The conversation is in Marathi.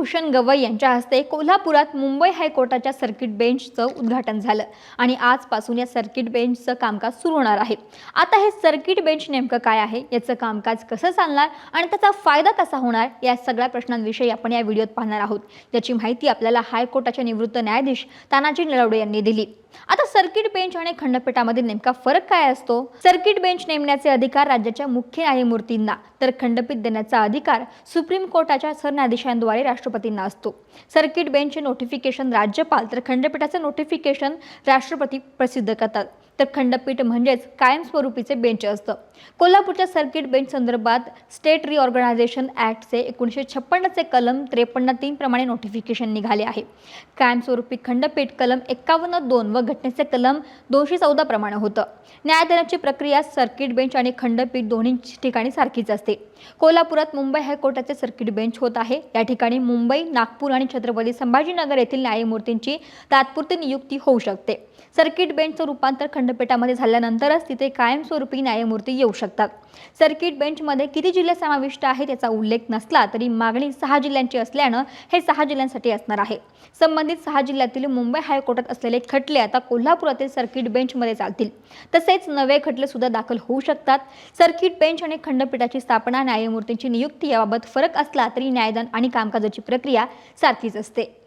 भूषण गवई यांच्या हस्ते कोल्हापुरात मुंबई हायकोर्टाच्या सर्किट बेंचचं उद्घाटन झालं. आणि आजपासून या सर्किट बेंचचं कामकाज सुरू होणार आहे. आता हे सर्किट बेंच नेमकं काय आहे? याचं कामकाज कसं चालणार? आणि त्याचा फायदा कसा होणार? या सगळ्या प्रश्नांविषयी आपण या व्हिडिओत पाहणार आहोत. त्याची माहिती आपल्याला हायकोर्टाचे निवृत्त न्यायाधीश तानाजी नरवडे यांनी दिली. आता सर्किट बेंच आणि खंडपीठामध्ये नेमका फरक काय असतो? सर्किट बेंच नेमण्याचे अधिकार राज्याच्या मुख्य न्यायमूर्तींना तर खंडपीठ देण्याचा अधिकार सुप्रीम कोर्टाच्या सरन्यायाधीशांद्वारे राष्ट्रपतींना असतो. सर्किट बेंचचे नोटिफिकेशन राज्यपाल तर खंडपीठाचे नोटिफिकेशन राष्ट्रपती प्रसिद्ध करतात. तर खंडपीठ म्हणजेच कायमस्वरूपीचे बेंच असतं. कोल्हापूरच्या सर्किट बेंच संदर्भात स्टेट रिऑर्गनायझेशन ॲक्टचे एकोणीसशे छप्पन्नचे कलम त्रेपन्न तीन प्रमाणे नोटिफिकेशन निघाले आहे. कायमस्वरूपी खंडपीठ कलम एक्कावन्न दोन व घटनेचे कलम दोनशे चौदा प्रमाणे होतं. न्याय प्रक्रिया सर्किट बेंच आणि खंडपीठ दोन्ही ठिकाणी सारखीच असते. कोल्हापुरात मुंबई हायकोर्टाचे सर्किट बेंच होत आहे. या ठिकाणी मुंबई नागपूर आणि छत्रपती संभाजीनगर येथील न्यायमूर्तींची तात्पुरती नियुक्ती होऊ शकते. सर्किट बेंचचं रूपांतर खंड खंडपीठामध्ये झाल्यानंतरच तिथे कायमस्वरूपी न्यायमूर्ती येऊ शकतात. सर्किट बेंचमध्ये किती जिल्हे समाविष्ट आहेत याचा उल्लेख नसला तरी मागणी सहा जिल्ह्यांची असल्यानं हे सहा जिल्ह्यांसाठी असणार आहे. संबंधित सहा जिल्ह्यातील मुंबई हायकोर्टात असलेले खटले आता कोल्हापुरातील सर्किट बेंचमध्ये चालतील. तसेच नवे खटले सुद्धा दाखल होऊ शकतात. सर्किट बेंच आणि खंडपीठाची स्थापना न्यायमूर्तींची नियुक्ती याबाबत फरक असला तरी न्यायदान आणि कामकाजाची प्रक्रिया सारखीच असते.